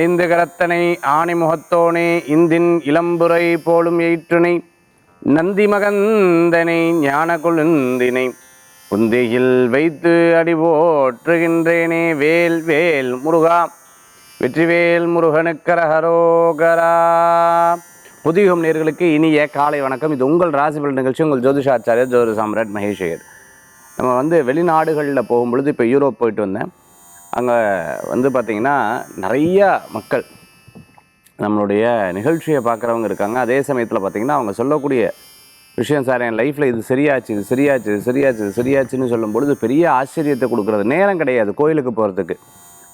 ஐந்து கரத்தனை ஆணிமுகத்தோனே இந்தின் இளம்புரை போலும் எயிற்றுனை நந்தி மகந்தனை ஞான கொழுந்தினை குந்தியில் வைத்து அடி போற்றுகின்றேனே வேல் வேல் முருகா. வெற்றிவேல் முருகனுக்கரஹரோகரா புதியுகம் நேர்களுக்கு இனிய காலை வணக்கம். இது உங்கள் ராசிபல் நிகழ்ச்சி. உங்கள் ஜோதிஷாச்சாரியர் ஜோதி சாம்ராட் மகேஷ் நம்ம வந்து வெளிநாடுகளில் போகும்பொழுது இப்போ யூரோப் போயிட்டு வந்தேன். அங்கே வந்து பார்த்திங்கன்னா நிறையா மக்கள் நம்மளுடைய நிகழ்ச்சியை பார்க்குறவங்க இருக்காங்க. அதே சமயத்தில் பார்த்திங்கன்னா அவங்க சொல்லக்கூடிய விஷயம் சார் என் லைஃப்பில் இது சரியாச்சு இது சரியாச்சு இது சரியாச்சு இது சரியாச்சுன்னு சொல்லும் பொழுது பெரிய ஆச்சரியத்தை கொடுக்குறது. நேரம் கிடையாது கோயிலுக்கு போகிறதுக்கு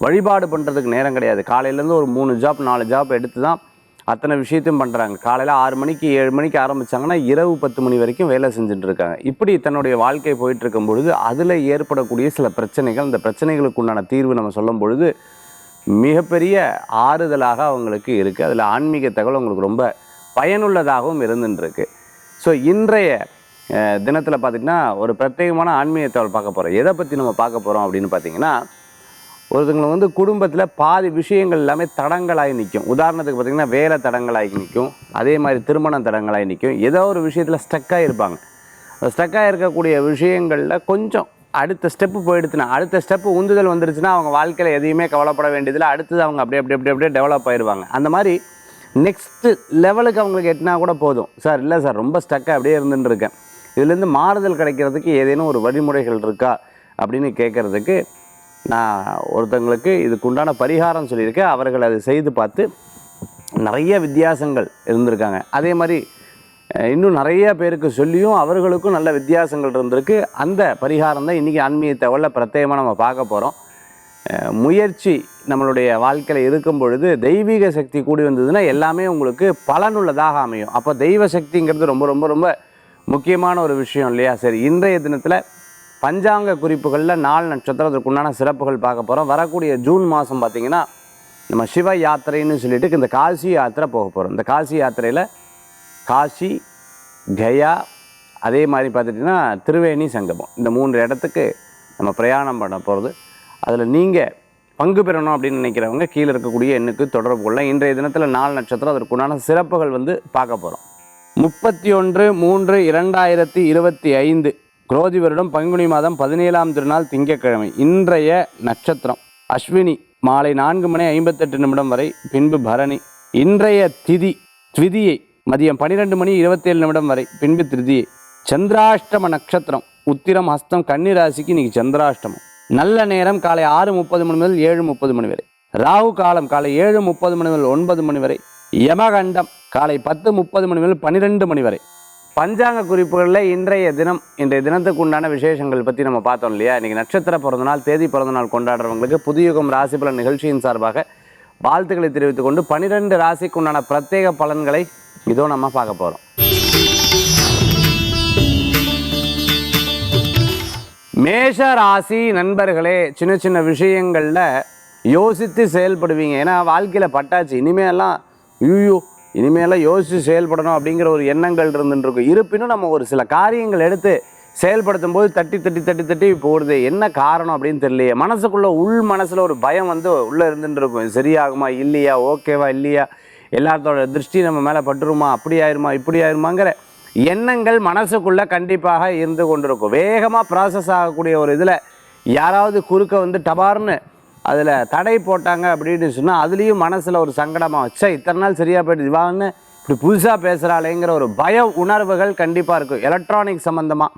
வழிபாடு பண்ணுறதுக்கு நேரம் கிடையாது. காலையிலேருந்து ஒரு மூணு ஜாப் நாலு ஜாப் எடுத்து தான் அத்தனை விஷயத்தையும் பண்ணுறாங்க காலையில் ஆறு மணிக்கு ஏழு மணிக்கு ஆரம்பித்தாங்கன்னா இரவு பத்து மணி வரைக்கும் வேலை செஞ்சுட்டு இருக்காங்க. இப்படி தன்னுடைய வாழ்க்கை போயிட்டு இருக்கும் பொழுது அதில் ஏற்படக்கூடிய சில பிரச்சனைகள் அந்த பிரச்சனைகளுக்கு உண்டான தீர்வு நம்ம சொல்லும் பொழுது மிகப்பெரிய ஆறுதலாக அவங்களுக்கு இருக்குது அதில் ஆன்மீக தகவல் அவங்களுக்கு ரொம்ப பயனுள்ளதாகவும் இருந்துருக்கு ஸோ இன்றைய தினத்தில் பார்த்திங்கன்னா ஒரு பிரத்யேகமான ஆன்மீக தகவல் பார்க்க போகிறோம் எதை பற்றி நம்ம பார்க்க போகிறோம் அப்படின்னு பார்த்தீங்கன்னா ஒருத்தவங்களை வந்து குடும்பத்தில் பாதி விஷயங்கள் எல்லாமே தடங்களாகி நிற்கும் உதாரணத்துக்கு பார்த்திங்கன்னா வேலை தடங்களாகி நிற்கும் அதே மாதிரி திருமணம் தடங்களாகி நிற்கும் ஏதோ ஒரு விஷயத்தில் ஸ்டக்காக இருப்பாங்க ஸ்டக்காக இருக்கக்கூடிய விஷயங்களில் கொஞ்சம் அடுத்த ஸ்டெப்பு போயிடுச்சுன்னா அடுத்த ஸ்டெப்பு உந்துதல் வந்துருச்சுன்னா அவங்க வாழ்க்கையில் எதையுமே கவலைப்பட வேண்டியதில்லை. அடுத்தது அவங்க அப்படியே அப்படி அப்படி அப்படியே டெவலப் ஆயிடுவாங்க அந்த மாதிரி நெக்ஸ்ட்டு லெவலுக்கு அவங்களுக்கு எட்டினா கூட போதும். சார் இல்லை சார் ரொம்ப ஸ்டக்காக அப்படியே இருந்துட்டு இருக்கேன் இதுலேருந்து மாறுதல் கிடைக்கிறதுக்கு ஏதேனும் ஒரு வழிமுறைகள் இருக்கா? அப்படின்னு கேட்குறதுக்கு நான் ஒருத்தங்களுக்கு இதுக்குண்டான பரிகாரம் சொல்லியிருக்கேன். அவர்கள் அதை செய்து பார்த்து நிறைய வித்தியாசங்கள் இருந்திருக்காங்க. அதே மாதிரி இன்னும் நிறைய பேருக்கு சொல்லியும் அவர்களுக்கும் நல்ல வித்தியாசங்கள் இருந்திருக்கு. அந்த பரிகாரம் தான் இன்றைக்கி ஆன்மீக தகவலில் பிரத்யேகமாக நம்ம பார்க்க போகிறோம் முயற்சி நம்மளுடைய வாழ்க்கையில் இருக்கும் பொழுது தெய்வீக சக்தி கூடி வந்ததுன்னா எல்லாமே உங்களுக்கு பலனுள்ளதாக அமையும். அப்போ தெய்வ சக்திங்கிறது ரொம்ப ரொம்ப ரொம்ப முக்கியமான ஒரு விஷயம் இல்லையா? சரி இன்றைய தினத்தில் பஞ்சாங்க குறிப்புகளில் நாலு நட்சத்திரத்துக்கு உண்டான சிறப்புகள் பார்க்க போகிறோம் வரக்கூடிய ஜூன் மாதம் பார்த்திங்கன்னா நம்ம சிவ யாத்திரைன்னு சொல்லிட்டு இந்த காசி யாத்திரை போக போகிறோம் இந்த காசி யாத்திரையில் காசி கயா அதே மாதிரி பார்த்துட்டிங்கன்னா திருவேணி சங்கமம். இந்த மூன்று இடத்துக்கு நம்ம பிரயாணம் பண்ண போகிறது அதில் நீங்கள் பங்கு பெறணும் அப்படின்னு நினைக்கிறவங்க கீழே இருக்கக்கூடிய எண்ணுக்கு தொடர்பு கொள்ள இன்றைய தினத்தில் நாலு நட்சத்திரம் அதற்குண்டான சிறப்புகள் வந்து பார்க்க போகிறோம் முப்பத்தி ஒன்று மூன்று இரண்டாயிரத்தி இருபத்தி ஐந்து. குரோதி வருடம் பங்குனி மாதம் பதினேழாம் திருநாள் திங்கக்கிழமை இன்றைய நட்சத்திரம். அஸ்வினி மாலை நான்கு மணி ஐம்பத்தெட்டு நிமிடம் வரை பின்பு பரணி. இன்றைய திதி திதியை மதியம் பனிரெண்டு மணி இருபத்தேழு நிமிடம் வரை பின்பு திருதியை. சந்திராஷ்டம நட்சத்திரம் உத்திரம் ஹஸ்தம் கன்னி ராசிக்கு இன்னைக்கு சந்திராஷ்டமம். நல்ல நேரம் காலை ஆறு முப்பது மணி முதல் ஏழு முப்பது மணி வரை. ராகு காலம் காலை ஏழு முப்பது மணி முதல் ஒன்பது மணி வரை. யமகண்டம் காலை பத்து முப்பது மணி முதல் பன்னிரெண்டு மணி வரை. பஞ்சாங்க குறிப்புகளில் இன்றைய தினம் இன்றைய தினத்துக்கு உண்டான விசேஷங்கள் பற்றி நம்ம பார்த்தோம் இல்லையா? இன்றைக்கி நட்சத்திர பிறந்தநாள் தேதி பிறந்தநாள் கொண்டாடுறவங்களுக்கு புதுயுகம் ராசி பலன் நிகழ்ச்சியின் சார்பாக வாழ்த்துக்களை தெரிவித்துக் கொண்டு பனிரெண்டு ராசிக்கு உண்டான பிரத்யேக பலன்களை இதோ நம்ம பார்க்க போகிறோம் மேஷ ராசி நண்பர்களே சின்ன சின்ன விஷயங்களில் யோசித்து செயல்படுவீங்க. ஏன்னா வாழ்க்கையில் பட்டாச்சு. இனிமேலாம் ஐயோ இனிமேலாம் யோசித்து செயல்படணும் அப்படிங்கிற ஒரு எண்ணங்கள் இருந்துருக்கும் இருப்பினும் நம்ம ஒரு சில காரியங்கள் எடுத்து செயல்படுத்தும் போது தட்டி தட்டி தட்டி தட்டி போடுது என்ன காரணம் அப்படின்னு தெரியலையே. மனசுக்குள்ளே உள் மனசில் ஒரு பயம் வந்து உள்ளே இருந்துட்டுருக்கும். சரியாகுமா இல்லையா ஓகேவா இல்லையா? எல்லாத்தோட திருஷ்டி நம்ம மேலே பட்டுருமா அப்படி ஆயிருமா இப்படி ஆயிருமாங்கிற எண்ணங்கள் மனசுக்குள்ளே கண்டிப்பாக இருந்து கொண்டிருக்கும். வேகமாக ப்ராசஸ் ஆகக்கூடிய ஒரு இதில் யாராவது குறுக்க வந்து டபார்னு அதில் தடை போட்டாங்க அப்படின்னு சொன்னால் அதுலேயும் மனசில் ஒரு சங்கடமாக வச்சா இத்தனை நாள் சரியாக போயிடுது இவான்னு இப்படி புதுசாக பேசுகிறாளேங்கிற ஒரு பய உணர்வுகள் கண்டிப்பாக இருக்கும். எலக்ட்ரானிக் சம்மந்தமாக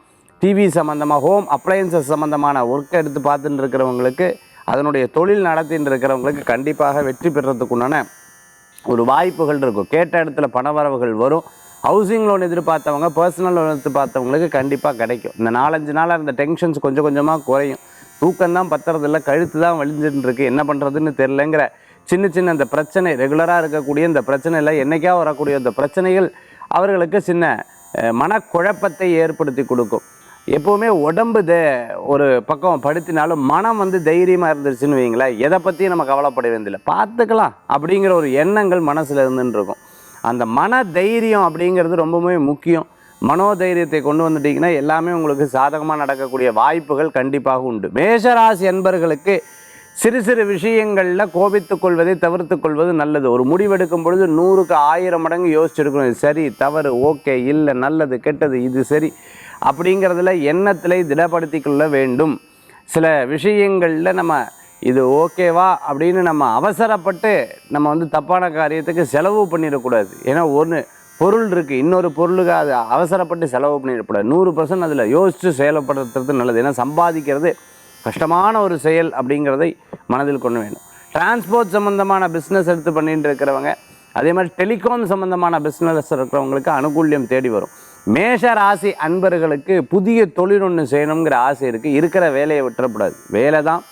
டிவி சம்மந்தமாக ஹோம் அப்ளையன்சஸ் சம்மந்தமான ஒர்க்கை எடுத்து பார்த்துட்டு இருக்கிறவங்களுக்கு அதனுடைய தொழில் நடத்தின்னு இருக்கிறவங்களுக்கு கண்டிப்பாக வெற்றி பெறத்துக்குண்டான ஒரு வாய்ப்புகள் இருக்கும். கேட்ட இடத்துல பணவரவுகள் வரும். ஹவுசிங் லோன் எதிர்பார்த்தவங்க பர்சனல் லோன் எதிர்பார்த்தவங்களுக்கு கண்டிப்பாக கிடைக்கும். இந்த நாலஞ்சு நாளாக இருந்த டென்ஷன்ஸ் கொஞ்சம் கொஞ்சமாக குறையும். தூக்கம் தான் பத்துறதில்ல கழுத்து தான் வலிஞ்சுட்டு இருக்கு என்ன பண்ணுறதுன்னு தெரிலங்கிற சின்ன சின்ன இந்த பிரச்சனை ரெகுலராக இருக்கக்கூடிய இந்த பிரச்சனையில் என்னைக்கா வரக்கூடிய அந்த பிரச்சனைகள் அவர்களுக்கு சின்ன மனக்குழப்பத்தை ஏற்படுத்தி கொடுக்கும். எப்போவுமே உடம்பு தே ஒரு பக்கம் படுத்தினாலும் மனம் வந்து தைரியமாக இருந்துருச்சுன்னு வைங்களேன் எதை பற்றியும் நம்ம கவலைப்பட வேண்டியதில்லை. பார்த்துக்கலாம் அப்படிங்கிற ஒரு எண்ணங்கள் மனசில் இருந்துன்னு இருக்கும் அந்த மன தைரியம் அப்படிங்கிறது ரொம்பவுமே முக்கியம். மனோதைரியத்தை கொண்டு வந்துட்டீங்கன்னா எல்லாமே உங்களுக்கு சாதகமாக நடக்கக்கூடிய வாய்ப்புகள் கண்டிப்பாக உண்டு. மேஷராசி என்பர்களுக்கு சிறு சிறு விஷயங்களில் கோபித்துக் கொள்வதை தவிர்த்து கொள்வது நல்லது. ஒரு முடிவெடுக்கும் பொழுது நூறுக்கு ஆயிரம் மடங்கு யோசிச்சிருக்கணும். சரி தவறு ஓகே இல்லை நல்லது கெட்டது இது சரி அப்படிங்கிறதுல எண்ணத்திலே திடப்படுத்தி கொள்ள வேண்டும். சில விஷயங்களில் நம்ம இது ஓகேவா அப்படின்னு நம்ம அவசரப்பட்டு நம்ம வந்து தப்பான காரியத்துக்கு செலவு பண்ணிடக்கூடாது. ஏன்னா ஒன்று பொருள் இருக்குது இன்னொரு பொருளுக்கு அது அவசரப்பட்டு செலவு பண்ணிடக்கூடாது நூறு பர்சன்ட் அதில் யோசித்து செயல்படுத்துறது நல்லது. ஏன்னா சம்பாதிக்கிறது கஷ்டமான ஒரு செயல் அப்படிங்கிறதை மனதில் கொண்டு வேணும் டிரான்ஸ்போர்ட் சம்மந்தமான பிஸ்னஸ் எடுத்து பண்ணிட்டு இருக்கிறவங்க அதே மாதிரி டெலிகாம் சம்மந்தமான பிஸ்னஸ் இருக்கிறவங்களுக்கு அனுகூல்யம் தேடி வரும். மேஷ ராசி அன்பர்களுக்கு புதிய தொழில் ஒன்று செய்யணுங்கிற ஆசை இருக்குது இருக்கிற வேலையை விட்டுறக்கூடாது. வேலை தான்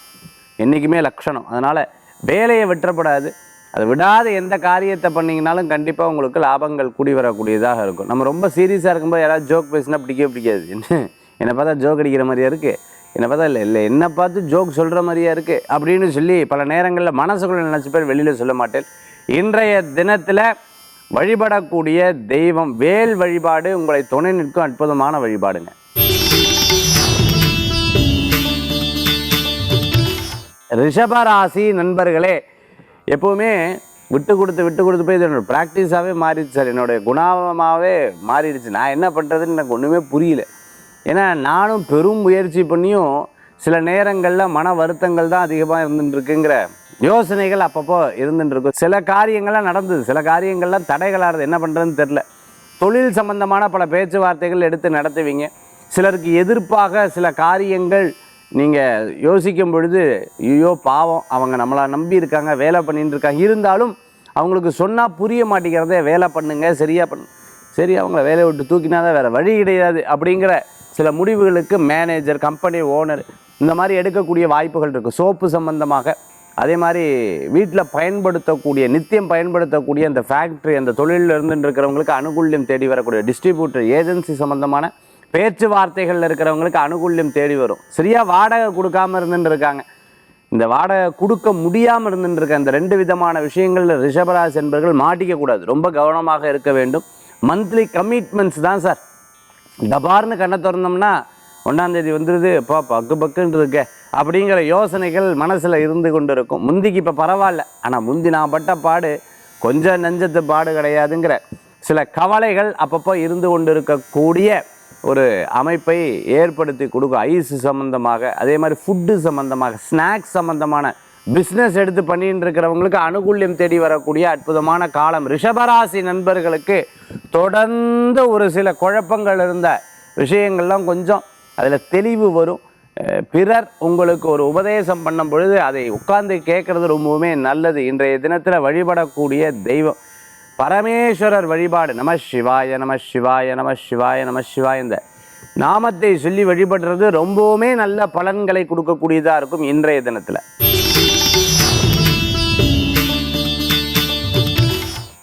என்றைக்குமே லட்சணம். அதனால் வேலையை விட்டுறப்படாது அதை விடாத எந்த காரியத்தை பண்ணிங்கனாலும் கண்டிப்பாக உங்களுக்கு லாபங்கள் கூடி வரக்கூடியதாக இருக்கும். நம்ம ரொம்ப சீரியஸாக இருக்கும்போது யாராவது ஜோக் பேசினா பிடிக்கவே பிடிக்காது. என்ன? என்னை பார்த்தா ஜோக் அடிக்கிற மாதிரியா இருக்குது என்னை பார்த்தா இல்லை இல்லை என்னை பார்த்து ஜோக் சொல்கிற மாதிரியா இருக்குது அப்படின்னு சொல்லி பல நேரங்களில் மனசுக்குள்ள நினச்ச பேர் வெளியில் சொல்ல மாட்டேன். இன்றைய தினத்தில் வழிபடக்கூடிய தெய்வம் வேல் வழிபாடு உங்களை துணை நிற்கும் அற்புதமான வழிபாடுங்க. ரிஷபராசி நண்பர்களே எப்போவுமே விட்டு கொடுத்து விட்டு கொடுத்து போய் இது ப்ராக்டிஸாகவே மாறிடுச்சு சார். என்னோடய குணாபமாகவே மாறிடுச்சு. நான் என்ன பண்ணுறதுன்னு எனக்கு ஒன்றுமே புரியல. ஏன்னா நானும் பெரும் முயற்சி பண்ணியும் சில நேரங்களில் மன வருத்தங்கள் தான் அதிகமாக இருந்துட்டுருக்குங்கிற யோசனைகள் அப்பப்போ இருந்துட்டுருக்கும். சில காரியங்கள்லாம் நடந்தது. சில காரியங்கள்லாம் தடைகளாகிறது என்ன பண்ணுறதுன்னு தெரில தொழில் சம்பந்தமான பல பேச்சுவார்த்தைகள் எடுத்து நடத்துவீங்க. சிலருக்கு எதிர்ப்பாக சில காரியங்கள் நீங்கள் யோசிக்கும் பொழுது ஐயோ பாவம் அவங்க நம்மளை நம்பி இருக்காங்க வேலை பண்ணிட்டு இருக்காங்க. இருந்தாலும் அவங்களுக்கு சொன்னால் புரிய மாட்டேங்கிறதே வேலை பண்ணுங்க சரியாக பண்ணு. சரி அவங்கள வேலையை விட்டு தூக்கினா தான் வேறு வழி கிடையாது அப்படிங்கிற சில முடிவுகளுக்கு மேனேஜர் கம்பெனி ஓனர் இந்த மாதிரி எடுக்கக்கூடிய வாய்ப்புகள் இருக்குது சோப்பு சம்பந்தமாக. அதே மாதிரி வீட்டில் பயன்படுத்தக்கூடிய நித்தியம் பயன்படுத்தக்கூடிய அந்த ஃபேக்ட்ரி அந்த தொழிலில் இருந்துட்டு இருக்கிறவங்களுக்கு அனுகூல்யம் தேடி வரக்கூடிய டிஸ்ட்ரிபியூட்டர் ஏஜென்சி சம்மந்தமான பேச்சுவார்த்தைகளில் இருக்கிறவங்களுக்கு அனுகூல்யம் தேடி வரும். சரியா வாடகை கொடுக்காம இருந்துட்டு இருக்காங்க இந்த வாடகை கொடுக்க முடியாமல் இருந்துட்டு இருக்க இந்த ரெண்டு விதமான விஷயங்களில் ரிஷபராசி என்பவர்கள் மாட்டிக்கக்கூடாது ரொம்ப கவனமாக இருக்க வேண்டும். மந்த்லி கமிட்மெண்ட்ஸ் தான் சார். டபார்னு கண்ணை திறந்தோம்னா ஒன்றாந்தேதி வந்துடுது இப்போ பக்கு பக்குன்னு இருக்க. அப்படிங்கிற யோசனைகள் மனசில் இருந்து கொண்டு இருக்கும் முந்திக்கு இப்போ பரவாயில்ல. ஆனால் முந்தி நான் பட்ட பாடு கொஞ்சம் நெஞ்சத்து பாடு கிடையாதுங்கிற சில கவலைகள் அப்பப்போ இருந்து கொண்டு இருக்கக்கூடிய ஒரு அமைப்பை ஏற்படுத்தி கொடுக்கும் ஐஸ் சம்மந்தமாக அதே மாதிரி ஃபுட்டு சம்மந்தமாக ஸ்நாக்ஸ் சம்மந்தமான பிஸ்னஸ் எடுத்து பண்ணிட்டு இருக்கிறவங்களுக்கு அனுகூல்யம் தேடி வரக்கூடிய அற்புதமான காலம். ரிஷபராசி நண்பர்களுக்கு தொடர்ந்து ஒரு சில குழப்பங்கள் இருந்த விஷயங்கள்லாம் கொஞ்சம் அதில் தெளிவு வரும். பிறர் உங்களுக்கு ஒரு உபதேசம் பண்ணும் பொழுது அதை உட்கார்ந்து கேட்குறது ரொம்பவுமே நல்லது. இன்றைய தினத்தில் வழிபடக்கூடிய தெய்வம். பரமேஸ்வரர் வழிபாடு. நம சிவாய நம சிவாய நம சிவாய நம சிவாய இந்த நாமத்தை சொல்லி வழிபடுறது ரொம்பவுமே நல்ல பலன்களை கொடுக்கக்கூடியதாக இருக்கும் இன்றைய தினத்தில்.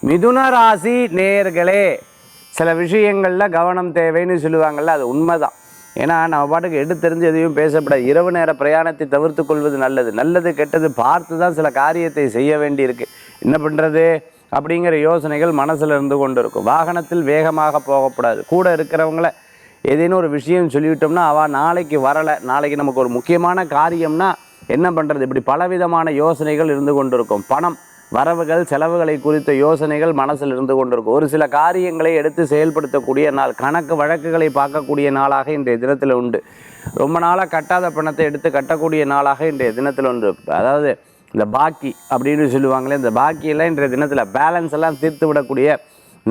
மிதுன ராசி நேயர்களே சில விஷயங்களில் கவனம் தேவைன்னு சொல்லுவாங்கள்ல அது உண்மைதான். ஏன்னா நம்ம பாட்டுக்கு எடுத்தெறிஞ்சு எதையும் பேசப்படாது இரவு நேர பிரயாணத்தை தவிர்த்து கொள்வது நல்லது. நல்லது கெட்டது பார்த்து தான் சில காரியத்தை செய்ய வேண்டியிருக்கு. என்ன பண்ணுறது அப்படிங்கிற யோசனைகள் மனசில் இருந்து கொண்டு இருக்கும் வாகனத்தில் வேகமாக போகக்கூடாது. கூட இருக்கிறவங்கள ஏதேனும் ஒரு விஷயம் சொல்லிவிட்டோம்னா அவள் நாளைக்கு வரலை. நாளைக்கு நமக்கு ஒரு முக்கியமான காரியம்னா என்ன பண்ணுறது இப்படி பலவிதமான யோசனைகள் இருந்து கொண்டிருக்கும். பணம் வரவுகள் செலவுகளை குறித்த யோசனைகள் மனசில் இருந்து கொண்டிருக்கும். ஒரு சில காரியங்களை எடுத்து செயல்படுத்தக்கூடிய நாள் கணக்கு வழக்குகளை பார்க்கக்கூடிய நாளாக இன்றைய தினத்தில் உண்டு. ரொம்ப நாளாக கட்டாத பணத்தை எடுத்து கட்டக்கூடிய நாளாக இன்றைய தினத்தில் உண்டு. அதாவது இந்த பாக்கி அப்படின்னு சொல்லுவாங்களே இந்த பாக்கியெல்லாம் இன்றைய தினத்தில் பேலன்ஸ் எல்லாம் தீர்த்து விடக்கூடிய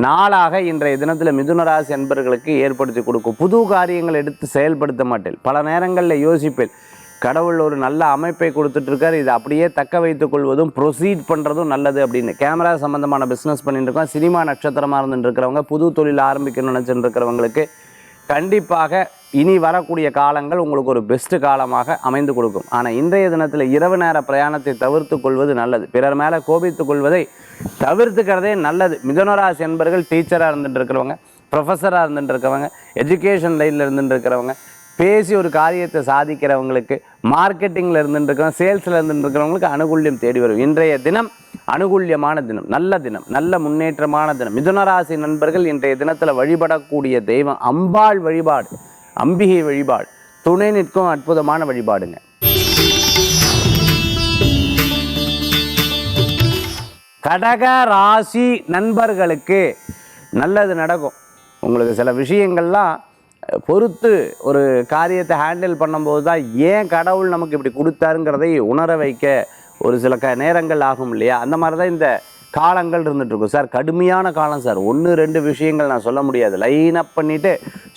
நாளாக இன்றைய தினத்தில் மிதுனராசி அன்பர்களுக்கு ஏற்படுத்தி கொடுக்கும். புது காரியங்கள் எடுத்து செயல்படுத்த மாட்டேன். பல நேரங்களில் யோசிப்பேன் கடவுள் ஒரு நல்ல அமைப்பை கொடுத்துட்ருக்காரு இதை அப்படியே தக்க வைத்துக் கொள்வதும் ப்ரொசீட் பண்ணுறதும் நல்லது அப்படின்னு. கேமரா சம்மந்தமான பிஸ்னஸ் பண்ணிட்டு இருக்கோம். சினிமா நட்சத்திரமாக இருந்துட்டு இருக்கிறவங்க புது தொழில் ஆரம்பிக்கணும்னு நினச்சிட்டு இருக்கிறவங்களுக்கு கண்டிப்பாக இனி வரக்கூடிய காலங்கள் உங்களுக்கு ஒரு பெஸ்ட் காலமாக அமைந்து கொடுக்கும். ஆனால் இன்றைய தினத்தில் இரவு நேர பிரயாணத்தை தவிர்த்து கொள்வது நல்லது. பிறர் மேலே கோபித்துக் கொள்வதை தவிர்த்துக்கிறதே நல்லது. மிதனராசி என்பர்கள் டீச்சராக இருந்துட்டு இருக்கிறவங்க ப்ரொஃபஸராக இருந்துட்டு இருக்கிறவங்க எஜுகேஷன் லைனில் இருந்துட்டு இருக்கிறவங்க பேசி ஒரு காரியத்தை சாதிக்கிறவங்களுக்கு மார்க்கெட்டிங்கில் இருந்துருக்கிறோம் சேல்ஸில் இருந்துருக்கிறவங்களுக்கு அனுகூல்யம் தேடி வரும். இன்றைய தினம் அனுகூல்யமான தினம் நல்ல தினம் நல்ல முன்னேற்றமான தினம். மிதுனராசி நண்பர்கள் இன்றைய தினத்தில் வழிபடக்கூடிய தெய்வம் அம்பாள் வழிபாடு அம்பிகை வழிபாடு. துணை நிற்கும் அற்புதமான வழிபாடுங்க. கடக ராசி நண்பர்களுக்கு நல்லது நடக்கும். உங்களுக்கு சில விஷயங்கள்லாம் பொறுத்து ஒரு காரியத்தை ஹேண்டில் பண்ணும்போது தான் ஏன் கடவுள் நமக்கு இப்படி கொடுத்தாருங்கிறதை உணர வைக்க ஒரு சில க நேரங்கள் ஆகும் இல்லையா? அந்த மாதிரி தான் இந்த காலங்கள் இருந்துகிட்ருக்கும் சார் கடுமையான காலம் சார். ஒன்று ரெண்டு விஷயங்கள் நான் சொல்ல முடியாது. லைன் அப் பண்ணிவிட்டு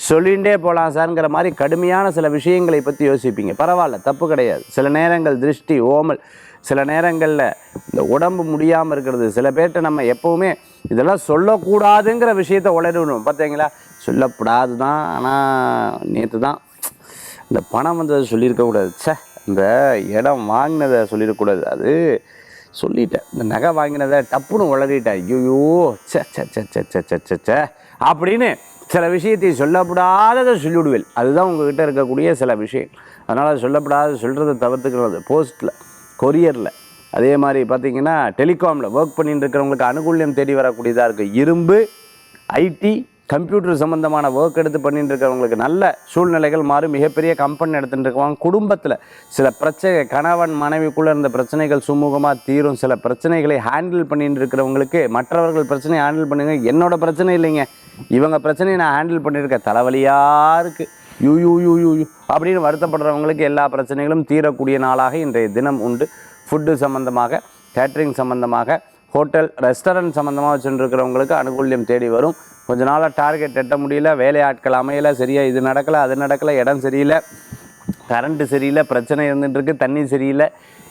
சொல்லிகிட்டே போகலாம் சார்ங்கிற மாதிரி கடுமையான சில விஷயங்களை பற்றி யோசிப்பீங்க. பரவாயில்ல தப்பு கிடையாது. சில நேரங்கள் திருஷ்டி ஓமல் சில நேரங்களில் இந்த உடம்பு முடியாமல் இருக்கிறது சில பேர்கிட்ட நம்ம எப்போவுமே இதெல்லாம் சொல்லக்கூடாதுங்கிற விஷயத்த உளறிவிடுவோம் பார்த்தீங்களா சொல்லக்கூடாது தான் ஆனால் நேற்று தான் இந்த பணம் வந்ததை சொல்லியிருக்கக்கூடாது. ச்சே இந்த இடம் வாங்கினதை சொல்லிடக்கூடாது அது சொல்லிட்டேன். இந்த நகை வாங்கினதை டப்புன்னு உளறிட்டேன். ஐயோ சே சே சே சே சே சே சே சே அப்படின்னு சில விஷயத்தை சொல்லப்படாததை சொல்லிவிடுவேன். அதுதான் உங்ககிட்ட இருக்கக்கூடிய சில விஷயம். அதனால் சொல்லப்படாத சொல்கிறத தவிர்த்துக்கிறது. போஸ்ட்டில் கொரியரில். அதே மாதிரி பார்த்தீங்கன்னா டெலிகாமில் ஒர்க் பண்ணிட்டு இருக்கிறவங்களுக்கு அனுகூல்யம் தேடி வரக்கூடியதாக இருக்குது இரும்பு ஐடி கம்ப்யூட்டர் சம்மந்தமான ஒர்க் எடுத்து பண்ணிட்டு இருக்கிறவங்களுக்கு நல்ல சூழ்நிலைகள் மாறும். மிகப்பெரிய கம்பெனி எடுத்துகிட்டு இருக்குவாங்க குடும்பத்தில் சில பிரச்சனை கணவன் மனைவிக்குள்ளே இருந்த பிரச்சனைகள் சுமூகமாக தீரும். சில பிரச்சனைகளை ஹேண்டில் பண்ணிட்டு இருக்கிறவங்களுக்கு மற்றவர்கள் பிரச்சனையை ஹேண்டில் பண்ணுங்க. என்னோடய பிரச்சனை இல்லைங்க. இவங்க பிரச்சனையை நான் ஹேண்டில் பண்ணியிருக்கேன் தலைவலியாக இருக்குது யூ யூ யூ யூ யூ அப்படின்னு வருத்தப்படுறவங்களுக்கு எல்லா பிரச்சனைகளும் தீரக்கூடிய நாளாக இன்றைய தினம் உண்டு. ஃபுட்டு சம்மந்தமாக கேட்ரிங் சம்மந்தமாக ஹோட்டல் ரெஸ்டாரண்ட் சம்மந்தமாக வச்சுருக்கிறவங்களுக்கு அனுகூல்யம் தேடி வரும். கொஞ்ச நாளாக டார்கெட் எட்ட முடியல வேலையாட்கள் அமையலை சரியாக இது நடக்கலை அது நடக்கலை இடம் சரியில்லை கரண்ட்டு சரியில்லை பிரச்சனை இருந்துட்டுருக்கு தண்ணி சரியில்லை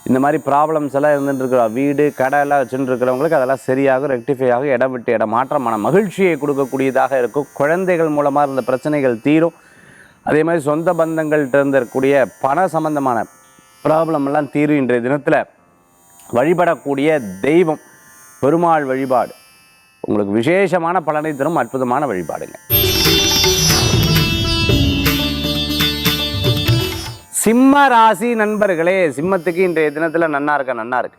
இந்த மாதிரி ப்ராப்ளம்ஸ் எல்லாம் இருந்துட்டு இருக்கிறோம் வீடு கடை எல்லாம் வச்சுட்டு அதெல்லாம் சரியாகும் ரெக்டிஃபை ஆகும் இடம் விட்டு இடம் மாற்றமான மகிழ்ச்சியை கொடுக்கக்கூடியதாக இருக்கும். குழந்தைகள் மூலமாக இருந்த பிரச்சனைகள் தீரும். அதே மாதிரி சொந்த பந்தங்கள்கிட்ட இருந்திருக்கக்கூடிய பண சம்பந்தமான ப்ராப்ளம்லாம் தீரும் இன்றைய தினத்தில். வழிபடக்கூடிய தெய்வம் பெருமாள் வழிபாடு. உங்களுக்கு விசேஷமான பலனை தரும் அற்புதமான வழிபாடுங்க. சிம்ம ராசி நண்பர்களே சிம்மத்துக்கு இன்றைய தினத்தில் நன்னா இருக்க நன்னா இருக்கு.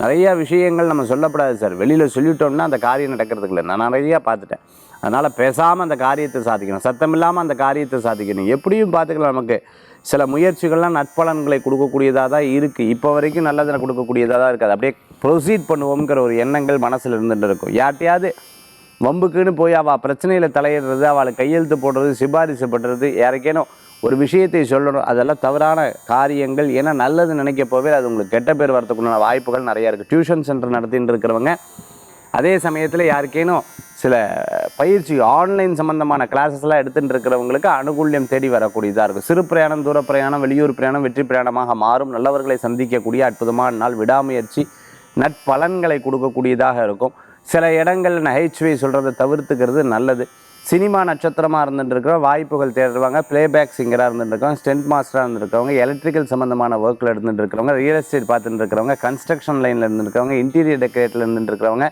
நிறைய விஷயங்கள் நம்ம சொல்லப்படாது சார். வெளியில் சொல்லிட்டோம்னா அந்த காரியம் நடக்கிறதுக்கு இல்லை. நான் நிறையா பார்த்துட்டேன். அதனால் பேசாமல் அந்த காரியத்தை சாதிக்கணும். சத்தம் இல்லாமல் அந்த காரியத்தை சாதிக்கணும். எப்படியும் பார்த்துக்கலாம் நமக்கு. சில முயற்சிகள்லாம் நட்பலன்களை கொடுக்கக்கூடியதாக தான் இருக்குது இப்போ வரைக்கும் நல்லதை கொடுக்கக்கூடியதாக தான் இருக்காது அப்படியே ப்ரொசீட் பண்ணுவோங்கிற ஒரு எண்ணங்கள் மனசில் இருந்துகிட்டு இருக்கும். யார்ட்டையாவது வம்புக்குன்னு போய் அவள் பிரச்சனையில் தலையிடுறது அவளை கையெழுத்து போடுறது சிபாரிசு பண்ணுறது யாருக்கேனும் ஒரு விஷயத்தை சொல்லணும். அதெல்லாம் தவறான காரியங்கள். ஏன்னா நல்லது நினைக்க போவே அது உங்களுக்கு கெட்ட பேர் வரத்துக்குண்டான வாய்ப்புகள் நிறையா இருக்குது டியூஷன் சென்டர் நடத்திட்டு இருக்கிறவங்க அதே சமயத்தில் யாருக்கேனும் சில பயிற்சி ஆன்லைன் சம்மந்தமான கிளாஸஸ்லாம் எடுத்துகிட்டு இருக்கிறவங்களுக்கு அனுகூல்யம் தேடி வரக்கூடியதாக இருக்கும். சிறு பிரயாணம் தூர பிரயாணம் வெளியூர் பிரயாணம் வெற்றி பிரயாணமாக மாறும். நல்லவர்களை சந்திக்கக்கூடிய அற்புதமான நாள். விடாமுயற்சி நட்பலன்களை கொடுக்கக்கூடியதாக இருக்கும். சில இடங்கள் நகைச்சுவை சொல்கிறத தவிர்த்துக்கிறது நல்லது. சினிமா நட்சத்திரமாக இருந்துட்டு வாய்ப்புகள் தேடுவாங்க பிளேபேக் சிங்கராக இருந்துட்டுருக்கவங்க ஸ்டென்ட் மாஸ்டராக இருந்துருக்கவங்க எலக்ட்ரிக்கல் சம்மந்தமான ஒர்க்கில் இருந்துட்டுருக்கிறவங்க ரியல் எஸ்டேட் பார்த்துட்டு இருக்கிறவங்க கன்ஸ்ட்ரக்ஷன் லைனில் இருந்துருக்கவங்க இன்டீரியர் டெக்கரேட்டில் இருந்துட்டுருக்கிறவங்க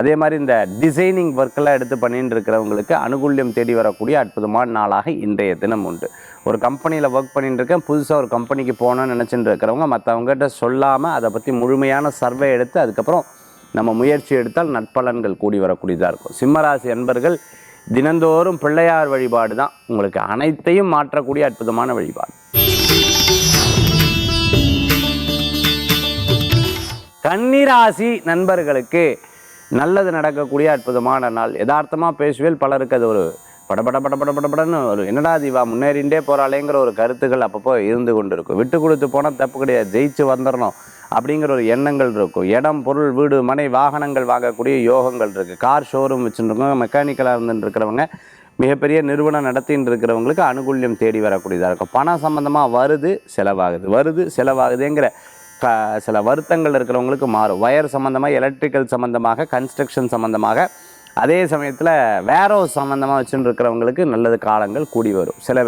அதே மாதிரி இந்த டிசைனிங் ஒர்க்கெல்லாம் எடுத்து பண்ணிட்டு இருக்கிறவங்களுக்கு அனுகூல்யம் தேடி வரக்கூடிய அற்புதமான நாளாக இன்றைய தினம் உண்டு. ஒரு கம்பெனியில் ஒர்க் பண்ணிட்டு இருக்கேன் புதுசாக ஒரு கம்பெனிக்கு போகணும்னு நினச்சிட்டு இருக்கிறவங்க மற்றவங்ககிட்ட சொல்லாமல் அதை பற்றி முழுமையான சர்வே எடுத்து அதுக்கப்புறம் நம்ம முயற்சி எடுத்தால் நட்பலன்கள் கூடி வரக்கூடியதாக இருக்கும். சிம்மராசி அன்பர்கள் தினந்தோறும் பிள்ளையார் வழிபாடு தான் உங்களுக்கு அனைத்தையும் மாற்றக்கூடிய அற்புதமான வழிபாடு. கன்னிராசி நண்பர்களுக்கு நல்லது நடக்கக்கூடிய அற்புதமான நாள். யதார்த்தமாக பேசுவேல் பலருக்கு அது ஒரு படபட படபட படபடன்னு ஒரு என்னடா தீவா முன்னேறிண்டே போகிறாளேங்கிற ஒரு கருத்துக்கள் அப்பப்போ இருந்து கொண்டு இருக்கும் விட்டு கொடுத்து போனால் தப்பு கிடையாது. ஜெயிச்சு வந்துடணும் அப்படிங்கிற ஒரு எண்ணங்கள் இருக்கும். இடம் பொருள் வீடு மனை வாகனங்கள் வாங்கக்கூடிய யோகங்கள் இருக்குது கார் ஷோரூம் வச்சுருக்கவங்க மெக்கானிக்கலாக இருந்துட்டு இருக்கிறவங்க மிகப்பெரிய நிறுவனம் நடத்தின்னு இருக்கிறவங்களுக்கு அனுகூல்யம் தேடி வரக்கூடியதாக இருக்கும். பணம் சம்மந்தமாக வருது செலவாகுது. வருது செலவாகுதுங்கிற க சில வருத்தங்கள் இருக்கிறவங்களுக்கு மாறும். ஒயர் சம்மந்தமாக எலக்ட்ரிக்கல் சம்மந்தமாக கன்ஸ்ட்ரக்ஷன் சம்மந்தமாக அதே சமயத்தில் வேற சம்மந்தமாக வச்சுன்னு இருக்கிறவங்களுக்கு நல்லது காலங்கள் கூடி வரும். சில